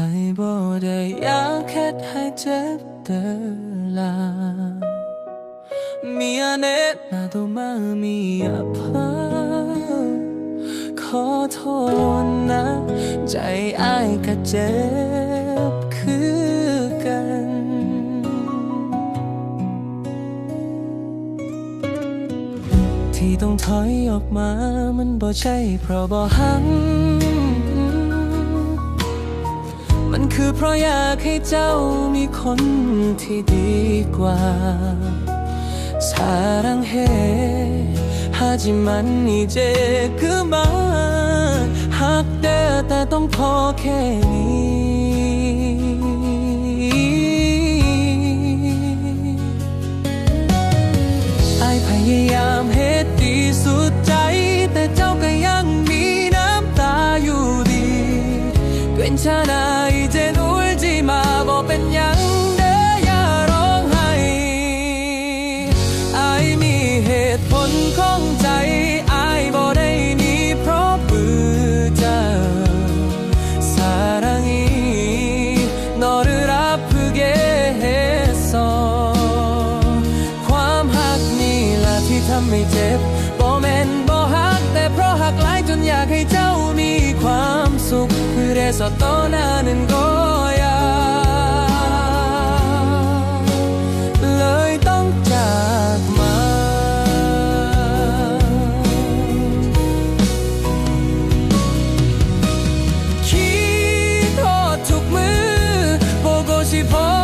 ให้บ่ได้อยากแค่ให้เจ็บเตลามีอันเอ็ดนาตัวมามีอภัยขอโทษนะ ใจอ้ายก็เจ็บคือกันที่ต้องถอยออกมา มันบ่ใช่เพราะบ่หัง เพราะอยากให้เจ้ามีคนที่ดีกว่า 사랑해 하지만 이제 그만 학대다 ต้องพอแค่นี้ไอายพยายามเฮ็ดดีสุดใจ แต่เจ้าก็ยังมีน้ำตาอยู่ดี 괜찮아 생각의 저음이 괌속 그래서 떠나는 거야. 너의 덩짝만 기도 쪽문 보고 싶어.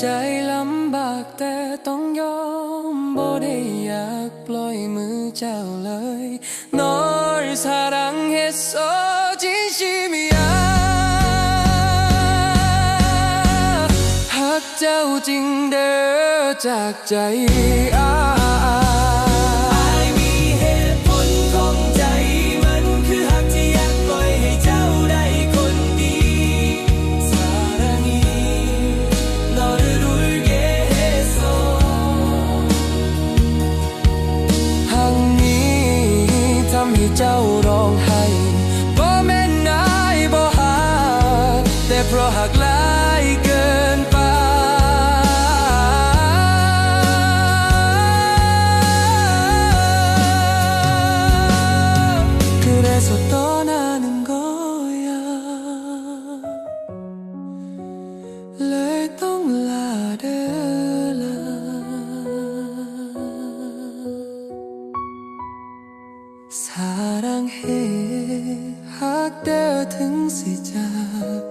ใจลำบากแต่ต้องยอมบ่ได้อยากปล่อยมือเจ้าเลย น้อยสารังเฮโซจิชิมิยาหักเจ้าจริงเด้อจากใจอา ทำให้เจ้าร้องไห้บ่แม่นนายบ่หาแต่เพราะหักแลา ถึงสิจาก